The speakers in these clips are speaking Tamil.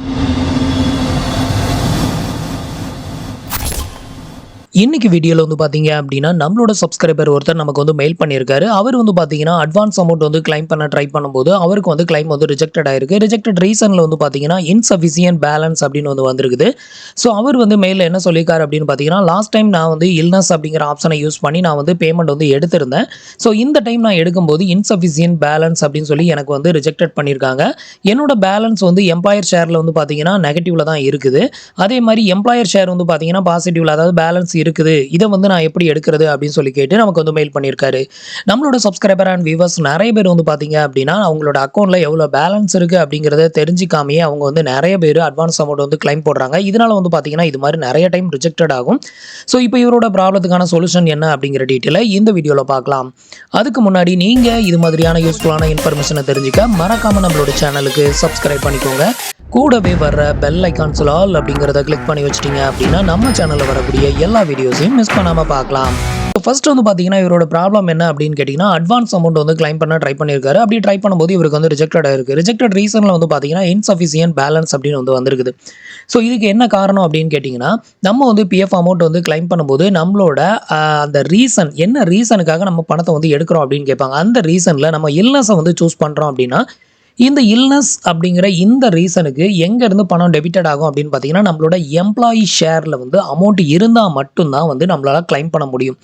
you இன்னைக்கு வீடியோவில் வந்து பார்த்தீங்க அப்படின்னா நம்மளோட சப்ஸ்கிரைபர் ஒருத்தர் நமக்கு வந்து மெயில் பண்ணியிருக்காரு. அவர் வந்து பார்த்தீங்கன்னா அட்வான்ஸ் அமௌண்ட் வந்து கிளைம் பண்ண ட்ரை பண்ணும்போது அவருக்கு வந்து கிளைம் வந்து ரிஜெக்டட் ஆயிருக்கு. ரிஜெக்டட் ரீசனில் வந்து பார்த்தீங்கன்னா இன்சஃபிசியன்ட் பேலன்ஸ் அப்படின்னு வந்து வந்திருக்குது. ஸோ அவர் வந்து மெயிலில் என்ன சொல்லியிருக்காரு அப்படின்னு பார்த்தீங்கன்னா லாஸ்ட் டைம் நான் வந்து இல்னஸ் அப்படிங்கிற ஆப்ஷனை யூஸ் பண்ணி நான் வந்து பேமெண்ட் வந்து எடுத்திருந்தேன். ஸோ இந்த டைம் நான் எடுக்கும்போது இன்சஃபிசியன்ட் பேலன்ஸ் அப்படின்னு சொல்லி எனக்கு வந்து ரிஜெக்டட் பண்ணியிருக்காங்க. என்னோட பேலன்ஸ் வந்து எம்ப்ளாயர் ஷேரில் வந்து பார்த்தீங்கன்னா நெகட்டிவில் தான் இருக்குது. அதே மாதிரி எம்ப்ளாயர் ஷேர் வந்து பார்த்தீங்கன்னா பாசிட்டிவ்ல அதாவது பேலன்ஸ் இருக்குது. இதை வந்து நான் எப்படி எடுக்கிறது அப்படின்னு சொல்லி கேட்டு நமக்கு வந்து மெயில் பண்ணியிருக்காரு. நம்மளோட சப்ஸ்கிரைபர் அண்ட் வியூவர்ஸ் நிறைய பேர் வந்து பார்த்தீங்க அப்படின்னா அவங்களோட அக்கௌண்ட்டில் எவ்வளோ பேலன்ஸ் இருக்குது அப்படிங்கிறத தெரிஞ்சிக்காமையே அவங்க வந்து நிறைய பேர் அட்வான்ஸ் அமௌண்ட் வந்து கிளைம் போடுறாங்க. இதனால வந்து பார்த்தீங்கன்னா இது மாதிரி நிறைய டைம் ரிஜெக்டட் ஆகும். ஸோ இப்போ இவரோட ப்ராப்ளத்துக்கான சொல்யூஷன் என்ன அப்படிங்கிற டீட்டெயிலை இந்த வீடியோவில் பார்க்கலாம். அதுக்கு முன்னாடி நீங்கள் இது மாதிரியான யூஸ்ஃபுல்லான இன்ஃபர்மேஷனை தெரிஞ்சுக்க மறக்காமல் நம்மளோட சேனலுக்கு சப்ஸ்கிரைப் பண்ணிக்கோங்க. கூடவே வர்ற பெல் ஐக்கான்ஸ் ஆல் அப்படிங்கிறத கிளிக் பண்ணி வச்சிட்டீங்க அப்படின்னா நம்ம சேனலில் வரக்கூடிய எல்லா வீடியோஸையும் மிஸ் பண்ணாமல் பார்க்கலாம். ஃபர்ஸ்ட் வந்து பார்த்தீங்கன்னா இவரோட ப்ராப்ளம் என்ன அப்படின்னு கேட்டிங்கன்னா அட்வான்ஸ் அமௌண்ட் வந்து கிளைம் பண்ண ட்ரை பண்ணியிருக்காரு. அப்படி ட்ரை பண்ணும்போது இவருக்கு வந்து ரிஜெக்டட் ஆயிருக்கு. ரிஜெக்டட் ரீசனில் வந்து பார்த்தீங்கன்னா இன்சஃபிசியன்ட் பேலன்ஸ் அப்படின்னு வந்து வந்திருக்குது. ஸோ இதுக்கு என்ன காரணம் அப்படின்னு கேட்டிங்கன்னா நம்ம வந்து பிஎஃப் அமௌண்ட் வந்து கிளைம் பண்ணும்போது நம்மளோட அந்த ரீசன் என்ன ரீசனுக்காக நம்ம பணத்தை வந்து எடுக்கிறோம் அப்படின்னு கேட்பாங்க. அந்த ரீசனில் நம்ம இல்னஸை வந்து சூஸ் பண்ணுறோம் அப்படின்னா இந்த இல்னஸ் அப்படிங்கிற இந்த ரீசனுக்கு எங்கேருந்து பணம் டெபிட்டட் ஆகும் அப்படின்னு பார்த்தீங்கன்னா நம்மளோட எம்ப்ளாயி ஷேரில் வந்து அமௌண்ட் இருந்தால் மட்டும்தான் வந்து நம்மளால் கிளைம் பண்ண முடியும்.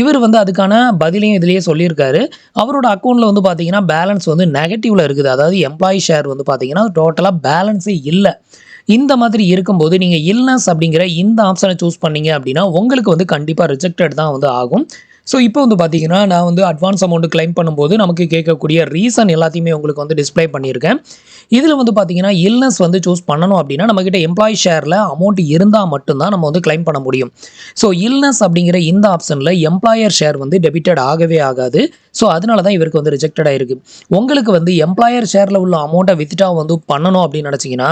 இவர் வந்து அதுக்கான பதிலையும் இதுலேயே சொல்லியிருக்காரு. அவரோட அக்கௌண்ட்டில் வந்து பார்த்தீங்கன்னா பேலன்ஸ் வந்து நெகட்டிவில் இருக்குது. அதாவது எம்ப்ளாயி ஷேர் வந்து பார்த்தீங்கன்னா டோட்டலாக பேலன்ஸே இல்லை. இந்த மாதிரி இருக்கும்போது நீங்கள் இல்னஸ் அப்படிங்கிற இந்த ஆப்ஷனை சூஸ் பண்ணீங்க அப்படின்னா உங்களுக்கு வந்து கண்டிப்பாக ரிஜெக்டட் தான் வந்து ஆகும். ஸோ இப்போ வந்து பார்த்தீங்கன்னா நான் வந்து அட்வான்ஸ் அமௌண்ட்டு கிளைம் பண்ணும்போது நமக்கு கேட்கக்கூடிய ரீசன் எல்லாத்தையுமே உங்களுக்கு வந்து டிஸ்ப்ளே பண்ணியிருக்கேன். இதில் வந்து பார்த்தீங்கன்னா இல்னஸ் வந்து சூஸ் பண்ணணும் அப்படின்னா நம்மக்கிட்ட எம்ப்ளாயி ஷேரில் அமௌண்ட் இருந்தால் மட்டும்தான் நம்ம வந்து கிளைம் பண்ண முடியும். ஸோ இல்னஸ் அப்படிங்கிற இந்த ஆப்ஷனில் எம்ப்ளாயர் ஷேர் வந்து டெபிட்டட் ஆகவே ஆகாது. ஸோ அதனால தான் இவருக்கு வந்து ரிஜெக்டட் ஆயிருக்கு. உங்களுக்கு வந்து எம்ப்ளாயர் ஷேரில் உள்ள அமௌண்ட்டை வித்ட்ரா வந்து பண்ணணும் அப்படின்னு நினச்சிங்கன்னா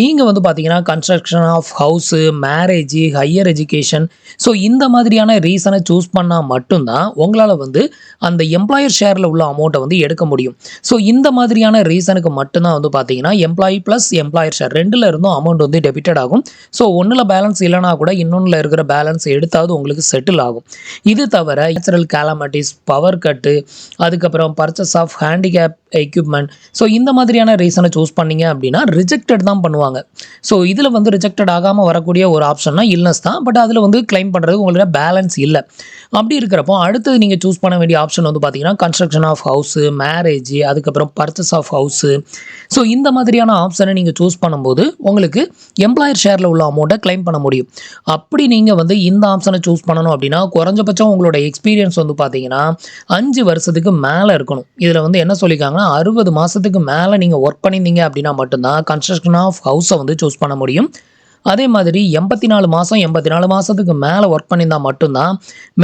நீங்கள் வந்து பார்த்தீங்கன்னா construction of house marriage higher education so இந்த மாதிரியான ரீசனை சூஸ் பண்ணால் மட்டும் மட்டும்தான் உங்களால் வந்து அந்த எம்ப்ளாயர் ஷேரில் உள்ள அமௌண்ட்டை வந்து எடுக்க முடியும். ஸோ இந்த மாதிரியான ரீசனுக்கு மட்டும்தான் வந்து பார்த்தீங்கன்னா எம்ப்ளாயி ப்ளஸ் எம்ப்ளாயர் ஷேர் ரெண்டில் இருந்தும் அமௌண்ட் வந்து டெபிட்டட் ஆகும். ஸோ ஒன்றில் பேலன்ஸ் இல்லைனா கூட இன்னொன்றில் இருக்கிற பேலன்ஸ் எடுத்தாவது உங்களுக்கு செட்டில் ஆகும். இது தவிர நேச்சுரல் கேலமிட்டிஸ் பவர் கட்டு அதுக்கப்புறம் purchase of handicap equipment so இந்த மாதிரியான ரீசனை சூஸ் பண்ணீங்க அப்படின்னா ரிஜெக்டட் தான் பண்ணுவாங்க. ஸோ இதில் வந்து ரிஜெக்டட் ஆகாமல் வரக்கூடிய ஒரு ஆப்ஷன்னா இல்னஸ் தான். பட் அதில் வந்து கிளைம் பண்ணுறதுக்கு உங்களோட பேலன்ஸ் இல்லை. அப்படி இருக்கிறப்போ அடுத்தது நீங்கள் சூஸ் பண்ண வேண்டிய ஆப்ஷன் வந்து பார்த்தீங்கன்னா கன்ஸ்ட்ரக்ஷன் ஆஃப் ஹவுஸு மேரேஜ் அதுக்கப்புறம் பர்ச்சஸ் ஆஃப் ஹவுஸு ஸோ இந்த மாதிரியான ஆப்ஷனை நீங்கள் சூஸ் பண்ணும்போது உங்களுக்கு எம்ப்ளாயர் ஷேரில் உள்ள அமௌண்ட்டை கிளைம் பண்ண முடியும். அப்படி நீங்கள் வந்து இந்த ஆப்ஷனை சூஸ் பண்ணணும் அப்படின்னா குறைஞ்சபட்சம் உங்களோட எக்ஸ்பீரியன்ஸ் வந்து பார்த்தீங்கன்னா அஞ்சு வருஷத்துக்கு மேலே இருக்கணும். இதில் வந்து என்ன சொல்லியிருக்காங்கன்னா அறுபது மாதத்துக்கு மேலே நீங்கள் ஒர்க் பண்ணியிருந்தீங்க அப்படின்னா மட்டும்தான் கன்ஸ்ட்ரக்ஷன் ஆஃப் ஹவுஸை வந்து சூஸ் பண்ண முடியும். அதே மாதிரி எண்பத்தி நாலு மாதம் எண்பத்தி நாலு மாதத்துக்கு மேலே ஒர்க் பண்ணியிருந்தால் மட்டும்தான்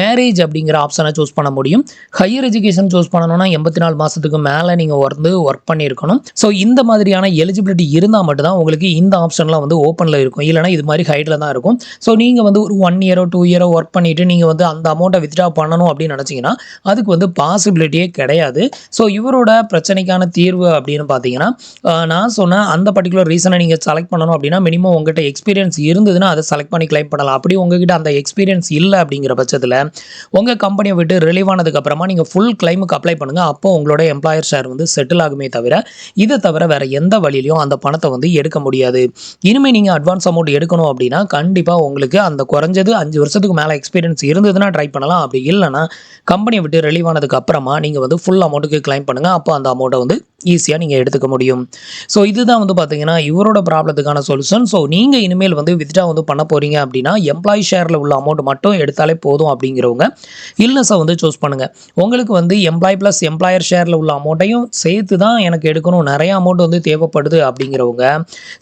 மேரேஜ் அப்படிங்கிற ஆப்ஷனை சூஸ் பண்ண முடியும். ஹையர் எஜுகேஷன் சூஸ் பண்ணணும்னா எண்பத்தி நாலு மாதத்துக்கு மேலே நீங்கள் வந்து ஒர்க் பண்ணியிருக்கணும். ஸோ இந்த மாதிரியான எலிஜிபிலிட்டி இருந்தால் மட்டும்தான் உங்களுக்கு இந்த ஆப்ஷன்லாம் வந்து ஓப்பனில் இருக்கும். இல்லைனா இது மாதிரி ஹைட்டில் தான் இருக்கும். ஸோ நீங்கள் வந்து ஒரு ஒன் இயரோ டூ இயரோ ஒர்க் பண்ணிவிட்டு நீங்கள் வந்து அந்த அமௌண்ட்டை வித்ட்ரா பண்ணணும் அப்படின்னு நினச்சிங்கன்னா அதுக்கு வந்து பாசிபிலிட்டியே கிடையாது. ஸோ இவரோட பிரச்சனைக்கான தீர்வு அப்படின்னு பார்த்தீங்கன்னா நான் சொன்ன அந்த பர்டிகுலர் ரீசனை நீங்கள் செலக்ட் பண்ணணும் அப்படின்னா மினிமம் உங்கள்கிட்ட எக்ஸ்பீரியன்ஸ் எக்ஸ்பீரியன்ஸ் இருந்ததுன்னா அதை செலக்ட் பண்ணி கிளைம் பண்ணலாம். அப்படி உங்ககிட்ட அந்த எக்ஸ்பீரியன்ஸ் இல்லை அப்படிங்கிற பட்சத்தில் உங்கள் கம்பெனியை விட்டு ரிலீவ் ஆனதுக்கப்புறமா நீங்கள் ஃபுல் கிளைமுக்கு அப்ளை பண்ணுங்கள் அப்போ உங்களோட எம்ப்ளாயர் ஷேர் வந்து செட்டில் ஆகுமே தவிர இதை தவிர வேறு எந்த வழியிலையும் அந்த பணத்தை வந்து எடுக்க முடியாது. இனிமேல் நீங்கள் அட்வான்ஸ் அமௌண்ட் எடுக்கணும் அப்படின்னா கண்டிப்பாக உங்களுக்கு அந்த குறைஞ்சது அஞ்சு வருஷத்துக்கு மேலே எக்ஸ்பீரியன்ஸ் இருந்ததுன்னா ட்ரை பண்ணலாம். அப்படி இல்லைன்னா கம்பெனியை விட்டு ரிலீவ் ஆனதுக்கு அப்புறமா நீங்கள் வந்து ஃபுல் அமௌண்ட்டுக்கு கிளைம் பண்ணுங்கள் அப்போ அந்த அமௌண்ட்டை வந்து ஈஸியாக நீங்கள் எடுத்துக்க முடியும். ஸோ இதுதான் வந்து பார்த்தீங்கன்னா இவரோட ப்ராப்ளத்துக்கான சொல்யூஷன் ஸோ நீங்கள் இனிமேல் வந்து வித்ட்ரா வந்து பண்ண போகிறீங்க அப்படின்னா எம்ப்ளாயி ஷேரில் உள்ள அமௌண்ட் மட்டும் எடுத்தாலே போதும் அப்படிங்கிறவங்க இல்னஸை வந்து சூஸ் பண்ணுங்கள் உங்களுக்கு வந்து எம்ப்ளாய் ப்ளஸ் எம்ப்ளாயர் ஷேரில் உள்ள அமௌண்ட்டையும் சேர்த்து தான் எனக்கு எடுக்கணும். நிறைய அமௌண்ட் வந்து தேவைப்படுது அப்படிங்கிறவங்க.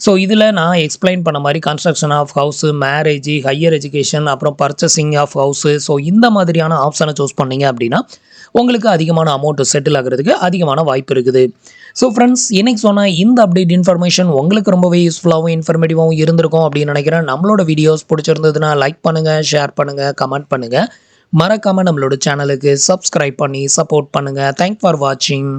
ஸோ இதில் நான் எக்ஸ்பிளைன் பண்ண மாதிரி construction of house marriage higher education அப்புறம் பர்ச்சேசிங் ஆஃப் ஹவுஸு ஸோ இந்த மாதிரியான ஆப்ஷனை சூஸ் பண்ணீங்க அப்படின்னா உங்களுக்கு அதிகமான அமௌண்ட் செட்டில் ஆகிறதுக்கு அதிகமான வாய்ப்பு இருக்குது. ஸோ ஃப்ரெண்ட்ஸ் இன்றைக்கி சொன்ன இந்த அப்டேட் இன்ஃபர்மேஷன் உங்களுக்கு ரொம்பவே யூஸ்ஃபுல்லாகவும் இன்ஃபர்மேட்டிவாகவும் இருந்திருக்கும் அப்படின்னு நினைக்கிறேன். நம்மளோட வீடியோஸ் பிடிச்சிருந்ததுன்னா லைக் பண்ணுங்கள் ஷேர் பண்ணுங்கள் கமெண்ட் பண்ணுங்கள் மறக்காமல் நம்மளோட சேனலுக்கு சப்ஸ்கிரைப் பண்ணி சப்போர்ட் பண்ணுங்கள் தேங்க் ஃபார் வாட்சிங்